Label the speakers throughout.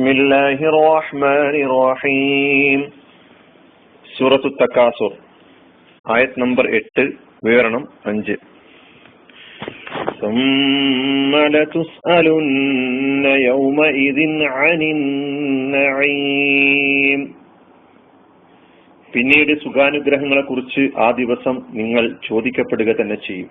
Speaker 1: بسم الله الرحمن الرحيم സൂറത്തു തക്കാസുർ ആയത് നമ്പർ എട്ട് വിവരണം അഞ്ച് ثم لتسألن يومئذ عن النعيم പിന്നീട് സുഖാനുഗ്രഹങ്ങളെ കുറിച്ച് ആ ദിവസം നിങ്ങൾ ചോദിക്കപ്പെടുക തന്നെ ചെയ്യും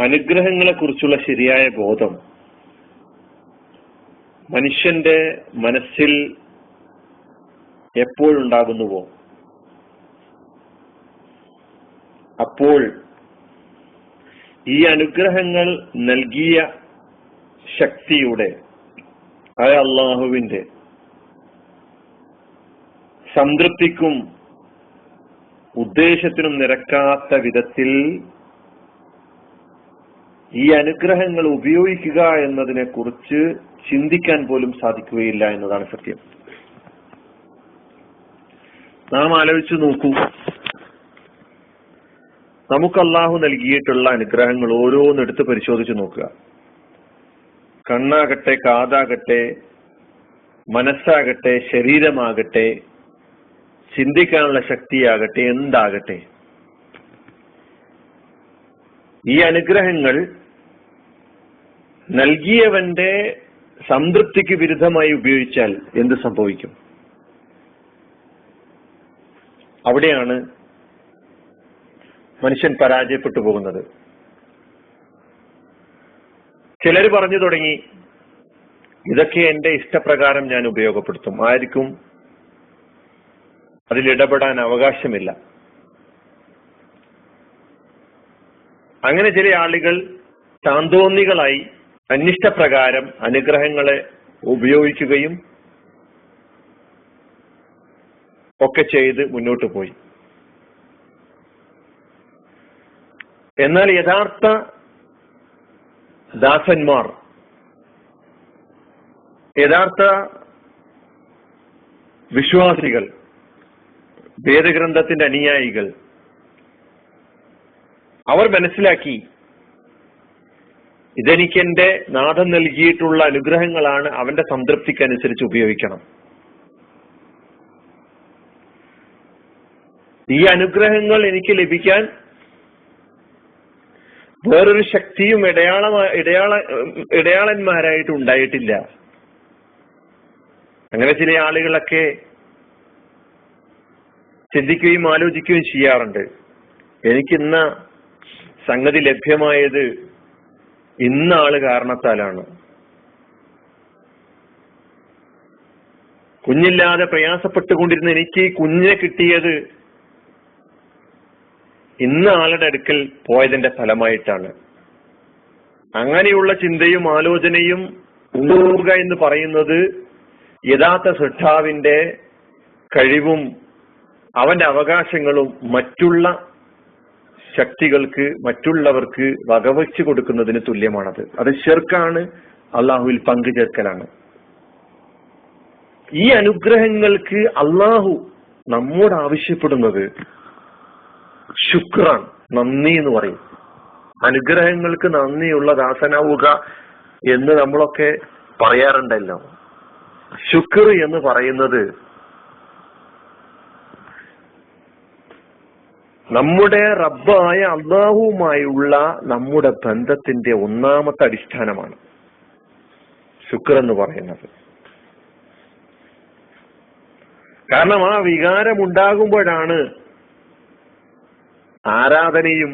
Speaker 1: അനുഗ്രഹങ്ങളെ കുറിച്ചുള്ള ശരിയായ ബോധം മനുഷ്യന്റെ മനസ്സിൽ എപ്പോഴുണ്ടാകുന്നുവോ? അപ്പോൾ ഈ അനുഗ്രഹങ്ങൾ നൽകിയ ശക്തിയുടെ ആ അള്ളാഹുവിന്റെ സംതൃപ്തിക്കും ഉദ്ദേശത്തിനും നിരക്കാത്ത വിധത്തിൽ ഈ അനുഗ്രഹങ്ങൾ ഉപയോഗിക്കുക എന്നതിനെ കുറിച്ച് ചിന്തിക്കാൻ പോലും സാധിക്കുകയില്ല എന്നതാണ് സത്യം. നാം ആലോചിച്ചു നോക്കൂ. നമുക്ക് അള്ളാഹു നൽകിയിട്ടുള്ള അനുഗ്രഹങ്ങൾ ഓരോന്നെടുത്ത് പരിശോധിച്ചു നോക്കുക. കണ്ണാകട്ടെ കാതാകട്ടെ മനസ്സാകട്ടെ ശരീരമാകട്ടെ ചിന്തിക്കാനുള്ള ശക്തിയാകട്ടെ എന്താകട്ടെ. ഈ അനുഗ്രഹങ്ങൾ നൽകിയവന്റെ സംതൃപ്തിക്ക് വിരുദ്ധമായി ഉപയോഗിച്ചാൽ എന്ത് സംഭവിക്കും? അവിടെയാണ് മനുഷ്യൻ പരാജയപ്പെട്ടു പോകുന്നത്. ചിലർ പറഞ്ഞു തുടങ്ങി ഇതൊക്കെ എന്റെ ഇഷ്ടപ്രകാരം ഞാൻ ഉപയോഗപ്പെടുത്തും. ആർക്കും അതിൽ ഇടപെടാൻ അവകാശമില്ല. അങ്ങനെ ചില ആളുകൾ താന്തോന്നികളായി അനിഷ്ടപ്രകാരം അനുഗ്രഹങ്ങളെ ഉപയോഗിക്കുകയും ഒക്കെ ചെയ്ത് മുന്നോട്ട് പോയി. എന്നാൽ യഥാർത്ഥ ദാസന്മാർ യഥാർത്ഥ വിശ്വാസികൾ വേദഗ്രന്ഥത്തിന്റെ അനുയായികൾ അവർ മനസ്സിലാക്കി ഇതെനിക്ക് എന്റെ നാഥൻ നൽകിയിട്ടുള്ള അനുഗ്രഹങ്ങളാണ് അവന്റെ സംതൃപ്തിക്ക് അനുസരിച്ച് ഉപയോഗിക്കണം. ഈ അനുഗ്രഹങ്ങൾ എനിക്ക് ലഭിക്കാൻ വേറൊരു ശക്തിയും ഇടയാള ഇടയാള ഇടയാളന്മാരായിട്ട് ഉണ്ടായിട്ടില്ല. അങ്ങനെ ചില ആളുകളൊക്കെ ചിന്തിക്കുകയും ആലോചിക്കുകയും ചെയ്യാറുണ്ട്. എനിക്കിന്ന സംഗതി ലഭ്യമായത് ഇന്ന ആൾ കാരണത്താലാണ്. കുഞ്ഞില്ലാതെ പ്രയാസപ്പെട്ടുകൊണ്ടിരുന്ന എനിക്ക് കുഞ്ഞിനെ കിട്ടിയത് ഇന്ന് ആളുടെ അടുക്കൽ പോയതിന്റെ ഫലമായിട്ടാണ്. അങ്ങനെയുള്ള ചിന്തയും ആലോചനയും ഉണ്ടാവുക എന്ന് പറയുന്നത് യഥാർത്ഥ സൃഷ്ടാവിന്റെ കഴിവും അവന്റെ അവകാശങ്ങളും മറ്റുള്ള ശക്തികൾക്ക് മറ്റുള്ളവർക്ക് വകവച്ചു കൊടുക്കുന്നതിന് തുല്യമാണത്. അത് ഷെർക്കാണ് അള്ളാഹുവിൽ പങ്കു ചേർക്കലാണ് ഈ അനുഗ്രഹങ്ങൾക്ക് അള്ളാഹു നമ്മോട് ആവശ്യപ്പെടുന്നത് ശുക്രാൻ നന്ദി എന്ന് പറയും. അനുഗ്രഹങ്ങൾക്ക് നന്ദിയുള്ള ദാസനാവുക എന്ന് നമ്മളൊക്കെ പറയാറുണ്ടല്ലോ. ശുക്ർ എന്ന് പറയുന്നത് നമ്മുടെ റബ്ബായ അള്ളാഹുവുമായുള്ള നമ്മുടെ ബന്ധത്തിന്റെ ഒന്നാമത്തെ അടിസ്ഥാനമാണ് ശുക്ർ എന്ന് പറയുന്നത്. കാരണം ആ വികാരം ഉണ്ടാകുമ്പോഴാണ് ആരാധനയും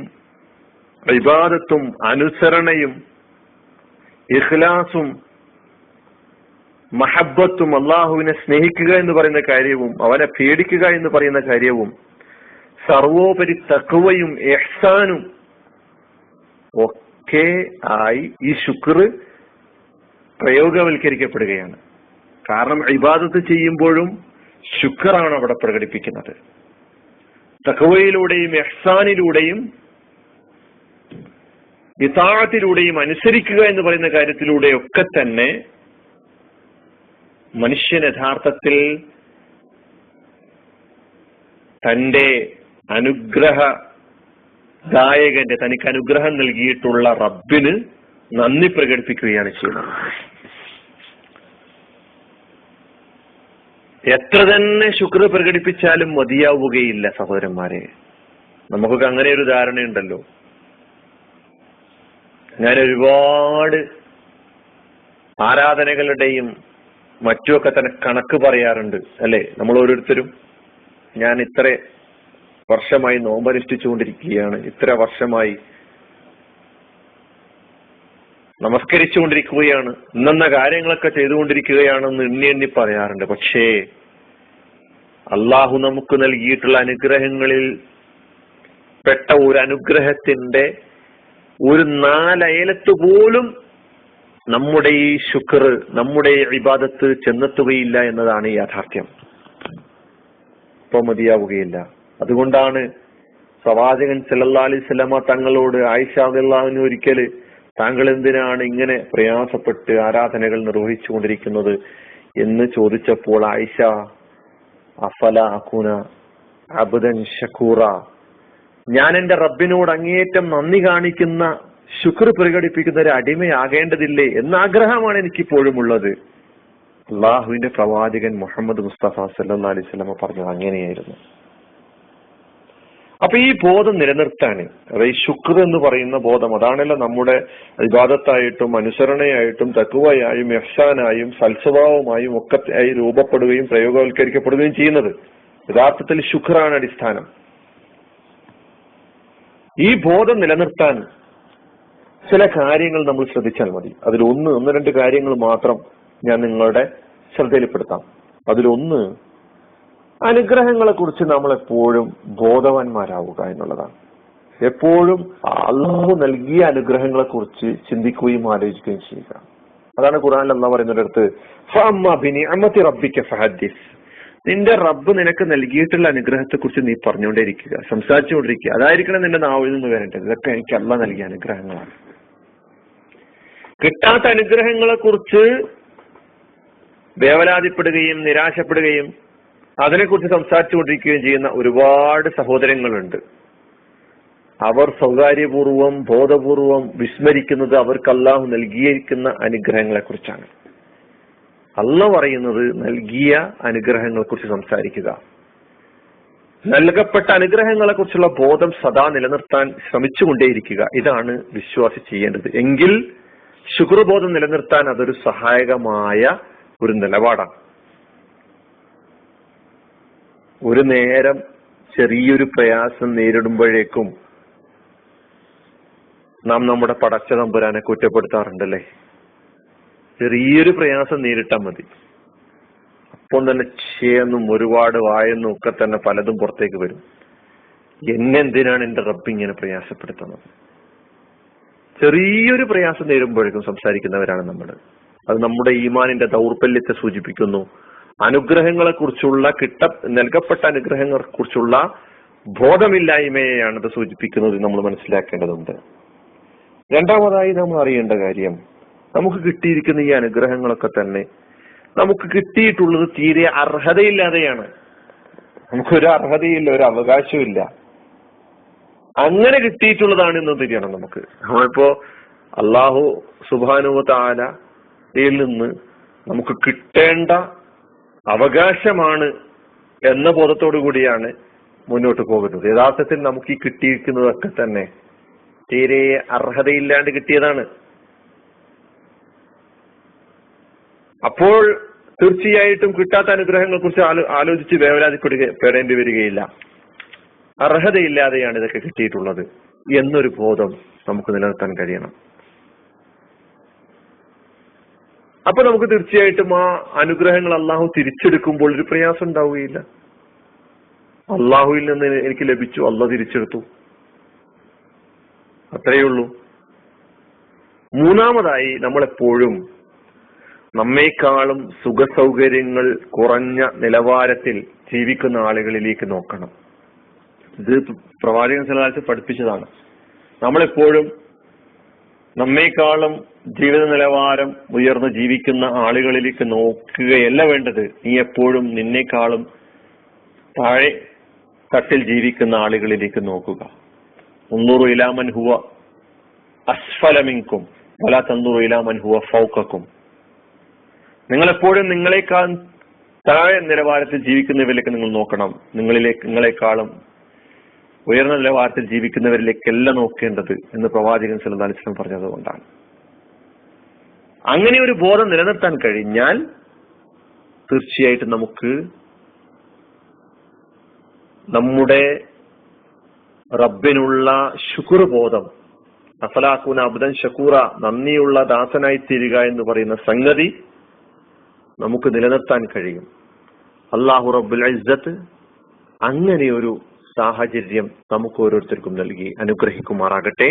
Speaker 1: വിവാദത്തും അനുസരണയും ഇഖ്ലാസും മഹബത്തും അള്ളാഹുവിനെ സ്നേഹിക്കുക എന്ന് പറയുന്ന കാര്യവും അവനെ പേടിക്കുക എന്ന് പറയുന്ന കാര്യവും സർവോപരി തക്കുവയും എഹ്സാനും ഒക്കെ ആയി ഈ ശുക്ർ പ്രയോഗവൽക്കരിക്കപ്പെടുകയാണ്. കാരണം ഇബാദത്ത് ചെയ്യുമ്പോഴും ശുക്റാണ് അവിടെ പ്രകടിപ്പിക്കുന്നത്. തക്കവയിലൂടെയും എഹ്സാനിലൂടെയും യഥാർത്ഥത്തിലൂടെയും അനുസരിക്കുക എന്ന് പറയുന്ന കാര്യത്തിലൂടെയൊക്കെ തന്നെ മനുഷ്യൻ യഥാർത്ഥത്തിൽ തന്റെ അനുഗ്രഹ ദായകന്റെ തനിക്ക് അനുഗ്രഹം നൽകിയിട്ടുള്ള റബ്ബിന് നന്ദി പ്രകടിപ്പിക്കുകയാണ് ചെയ്യുന്നത്. എത്ര തന്നെ ശുക്ർ പ്രകടിപ്പിച്ചാലും മതിയാവുകയില്ല സഹോദരന്മാരെ. നമുക്കൊക്കെ അങ്ങനെ ഒരു ധാരണയുണ്ടല്ലോ. ഞാൻ ഒരുപാട് ആരാധനകളുടെയും മറ്റുമൊക്കെ തന്നെ കണക്ക് പറയാറുണ്ട് അല്ലെ? നമ്മൾ ഓരോരുത്തരും ഞാൻ ഇത്ര വർഷമായി നോമ്പനുഷ്ഠിച്ചുകൊണ്ടിരിക്കുകയാണ്. ഇത്ര വർഷമായി നമസ്കരിച്ചുകൊണ്ടിരിക്കുകയാണ്. ഇന്നെന്ന കാര്യങ്ങളൊക്കെ ചെയ്തുകൊണ്ടിരിക്കുകയാണെന്ന് എണ്ണി എണ്ണി പറയാറുണ്ട്. പക്ഷേ അള്ളാഹു നമുക്ക് നൽകിയിട്ടുള്ള അനുഗ്രഹങ്ങളിൽ പെട്ട ഒരു അനുഗ്രഹത്തിന്റെ ഒരു നാലയലത്ത് പോലും നമ്മുടെ ഈ ശുക്ർ നമ്മുടെ ഇബാദത്ത് ചെന്നെത്തുകയില്ല എന്നതാണ് യാഥാർത്ഥ്യം. ഇപ്പൊ മതിയാവുകയില്ല. അതുകൊണ്ടാണ് പ്രവാചകൻ സല്ലാ അലൈഹി സ്വലമ തങ്ങളോട് ആയിഷ അള്ളാഹുവിന് ഒരിക്കൽ താങ്കൾ എന്തിനാണ് ഇങ്ങനെ പ്രയാസപ്പെട്ട് ആരാധനകൾ നിർവഹിച്ചു കൊണ്ടിരിക്കുന്നത് എന്ന് ചോദിച്ചപ്പോൾ ആയിഷ അഫല അഖുന അബുദൻ ഷക്കൂറ ഞാൻ എന്റെ റബ്ബിനോട് അങ്ങേയറ്റം നന്ദി കാണിക്കുന്ന ശുക്ർ പ്രകടിപ്പിക്കുന്ന ഒരു അടിമയാകേണ്ടതില്ലേ എന്ന ആഗ്രഹമാണ് എനിക്കിപ്പോഴും ഉള്ളത്. അള്ളാഹുവിന്റെ പ്രവാചകൻ മുഹമ്മദ് മുസ്തഫ സല്ലാ അലൈഹി സ്വലമ പറഞ്ഞത് അങ്ങനെയായിരുന്നു. അപ്പൊ ഈ ബോധം നിലനിർത്താൻ അതായത് ഈ ശുക്ർ എന്ന് പറയുന്ന ബോധം അതാണല്ലോ നമ്മുടെ വിവാദത്തായിട്ടും അനുസരണയായിട്ടും തക്കുവയായും യഹ്സാനായും സൽസ്വഭാവമായും ഒക്കെ ആയി രൂപപ്പെടുകയും പ്രയോഗവൽക്കരിക്കപ്പെടുകയും ചെയ്യുന്നത്. യഥാർത്ഥത്തിൽ ശുക്രാണ് അടിസ്ഥാനം. ഈ ബോധം നിലനിർത്താൻ ചില കാര്യങ്ങൾ നമ്മൾ ശ്രദ്ധിച്ചാൽ മതി. അതിൽ ഒന്ന് ഒന്ന് രണ്ട് കാര്യങ്ങൾ മാത്രം ഞാൻ നിങ്ങളുടെ ശ്രദ്ധയിൽപ്പെടുത്താം. അതിലൊന്ന് അനുഗ്രഹങ്ങളെ കുറിച്ച് നമ്മൾ എപ്പോഴും ബോധവാന്മാരാവുക എന്നുള്ളതാണ്. എപ്പോഴും അള്ളാഹു നൽകിയ അനുഗ്രഹങ്ങളെ കുറിച്ച് ചിന്തിക്കുകയും ആലോചിക്കുകയും ചെയ്യുക. അതാണ് ഖുറാനിൽ പറയുന്നിടത്ത് അമ്മത്തി റബ്ബിക്ക നിന്റെ റബ്ബ് നിനക്ക് നൽകിയിട്ടുള്ള അനുഗ്രഹത്തെ കുറിച്ച് നീ പറഞ്ഞുകൊണ്ടേയിരിക്കുക സംസാരിച്ചുകൊണ്ടിരിക്കുക. അതായിരിക്കണം നിന്റെ നാവിൽ നിന്ന് വരേണ്ടത്. ഇതൊക്കെ എനിക്ക് അല്ല നൽകിയ അനുഗ്രഹങ്ങളാണ്. കിട്ടാത്ത അനുഗ്രഹങ്ങളെ കുറിച്ച് വേവലാതിപ്പെടുകയും നിരാശപ്പെടുകയും അതിനെക്കുറിച്ച് സംസാരിച്ചുകൊണ്ടിരിക്കുകയും ചെയ്യുന്ന ഒരുപാട് സഹോദരങ്ങളുണ്ട്. അവർ സ്വകാര്യപൂർവം ബോധപൂർവം വിസ്മരിക്കുന്നത് അവർക്ക് അള്ളാഹു നൽകിയിരിക്കുന്ന അനുഗ്രഹങ്ങളെ കുറിച്ചാണ് അല്ല പറയുന്നത് നൽകിയ അനുഗ്രഹങ്ങളെ കുറിച്ച് സംസാരിക്കുക. നൽകപ്പെട്ട അനുഗ്രഹങ്ങളെ കുറിച്ചുള്ള ബോധം സദാ നിലനിർത്താൻ ശ്രമിച്ചുകൊണ്ടേയിരിക്കുക. ഇതാണ് വിശ്വാസി ചെയ്യേണ്ടത്. എങ്കിൽ ശുക്രബോധം നിലനിർത്താൻ അതൊരു സഹായകമായ ഒരു നിലപാടാണ്. ഒരു നേരം ചെറിയൊരു പ്രയാസം നേരിടുമ്പോഴേക്കും നാം നമ്മുടെ പടച്ച തമ്പുരാനെ കുറ്റപ്പെടുത്താറുണ്ടല്ലേ? ചെറിയൊരു പ്രയാസം നേരിട്ടാൽ മതി. അപ്പം തന്നെ ചേന്നും ഒരുപാട് വായെന്നും ഒക്കെ തന്നെ പലതും പുറത്തേക്ക് വരും. എന്നെന്തിനാണ് എന്റെ റബ്ബ് ഇങ്ങനെ പ്രയാസപ്പെടുത്തുന്നത്? ചെറിയൊരു പ്രയാസം നേരുമ്പോഴേക്കും സംസാരിക്കുന്നവരാണ് നമ്മൾ അത് നമ്മുടെ ഈമാനിന്റെ ദൗർബല്യത്തെ സൂചിപ്പിക്കുന്നു. അനുഗ്രഹങ്ങളെ കുറിച്ചുള്ള കിട്ട നൽകപ്പെട്ട അനുഗ്രഹങ്ങളെ കുറിച്ചുള്ള ബോധമില്ലായ്മയെയാണ് ഇത് സൂചിപ്പിക്കുന്നത് നമ്മൾ മനസ്സിലാക്കേണ്ടതുണ്ട്. രണ്ടാമതായി നമ്മൾ അറിയേണ്ട കാര്യം നമുക്ക് കിട്ടിയിരിക്കുന്ന ഈ അനുഗ്രഹങ്ങളൊക്കെ തന്നെ നമുക്ക് കിട്ടിയിട്ടുള്ളത് തീരെ അർഹതയില്ലാതെയാണ്. നമുക്കൊരു അർഹതയില്ല ഒരു അവകാശമില്ല അങ്ങനെ കിട്ടിയിട്ടുള്ളതാണ് എന്ന് തിരിയണം നമുക്ക്. നമ്മളിപ്പോ അള്ളാഹു സുബാനുവ താലയിൽ നിന്ന് നമുക്ക് കിട്ടേണ്ട അവകാശമാണ് എന്ന ബോധത്തോടു കൂടിയാണ് മുന്നോട്ട് പോകുന്നത്. യഥാർത്ഥത്തിൽ നമുക്ക് ഈ കിട്ടിയിരിക്കുന്നതൊക്കെ തന്നെ തീരെ അർഹതയില്ലാണ്ട് കിട്ടിയതാണ്. അപ്പോൾ തീർച്ചയായിട്ടും കിട്ടാത്ത അനുഗ്രഹങ്ങളെ കുറിച്ച് ആലോചിച്ച് വേവലാതിപ്പെടുക പെടേണ്ടി വരികയില്ല. അർഹതയില്ലാതെയാണ് ഇതൊക്കെ കിട്ടിയിട്ടുള്ളത് എന്നൊരു ബോധം നമുക്ക് നിലനിർത്താൻ കഴിയണം. അപ്പൊ നമുക്ക് തീർച്ചയായിട്ടും ആ അനുഗ്രഹങ്ങൾ അള്ളാഹു തിരിച്ചെടുക്കുമ്പോൾ ഒരു പ്രയാസം ഉണ്ടാവുകയില്ല. അള്ളാഹുവിൽ നിന്ന് എനിക്ക് ലഭിച്ചു അള്ളാഹ് തിരിച്ചെടുത്തു. അത്രയേ ഉള്ളൂ. മൂന്നാമതായി നമ്മളെപ്പോഴും നമ്മേക്കാളും സുഖസൗകര്യങ്ങൾ കുറഞ്ഞ നിലവാരത്തിൽ ജീവിക്കുന്ന ആളുകളിലേക്ക് നോക്കണം. ഇത് പ്രവാചകൻ സലാഹത്ത് പഠിപ്പിച്ചതാണ്. നമ്മളെപ്പോഴും നമ്മേക്കാളും ജീവിത നിലവാരം ഉയർന്നു ജീവിക്കുന്ന ആളുകളിലേക്ക് നോക്കുകയല്ല വേണ്ടത്. നീ എപ്പോഴും നിന്നേക്കാളും താഴെ തട്ടിൽ ജീവിക്കുന്ന ആളുകളിലേക്ക് നോക്കുക. മുന്നൂറ് ഇലാമൻ ഹുവ അസ്ഫലമിങ്കും പല തന്നൂറ് ഇലാമൻ ഹുവ ഫൗക്കും നിങ്ങൾ എപ്പോഴും നിങ്ങളെക്കാൾ താഴെ നിലവാരത്തിൽ ജീവിക്കുന്നവരിലേക്ക് നിങ്ങൾ നോക്കണം. നിങ്ങളിലേക്ക് നിങ്ങളെക്കാളും ഉയർന്ന നിലവാരത്തിൽ ജീവിക്കുന്നവരിലേക്കല്ല നോക്കേണ്ടത് എന്ന് പ്രവാചകൻ സല്ലല്ലാഹു അലൈഹി വസല്ലം പറഞ്ഞത് കൊണ്ടാണ് അങ്ങനെ ഒരു ബോധം നിലനിർത്താൻ കഴിഞ്ഞാൽ തീർച്ചയായിട്ടും നമുക്ക് നമ്മുടെ റബ്ബിനുള്ള ശുക്ർ ബോധം അഫലാക്കൂന അബ്ദൻ ഷക്കൂറ നന്ദിയുള്ള ദാസനായി തീരുക എന്ന് പറയുന്ന സംഗതി നമുക്ക് നിലനിർത്താൻ കഴിയും. അള്ളാഹു റബ്ബുൽ ഇസ്സത്ത് അങ്ങനെ ഒരു സാഹചര്യം നമുക്ക് ഓരോരുത്തർക്കും നൽകി അനുഗ്രഹിക്കുമാറാകട്ടെ.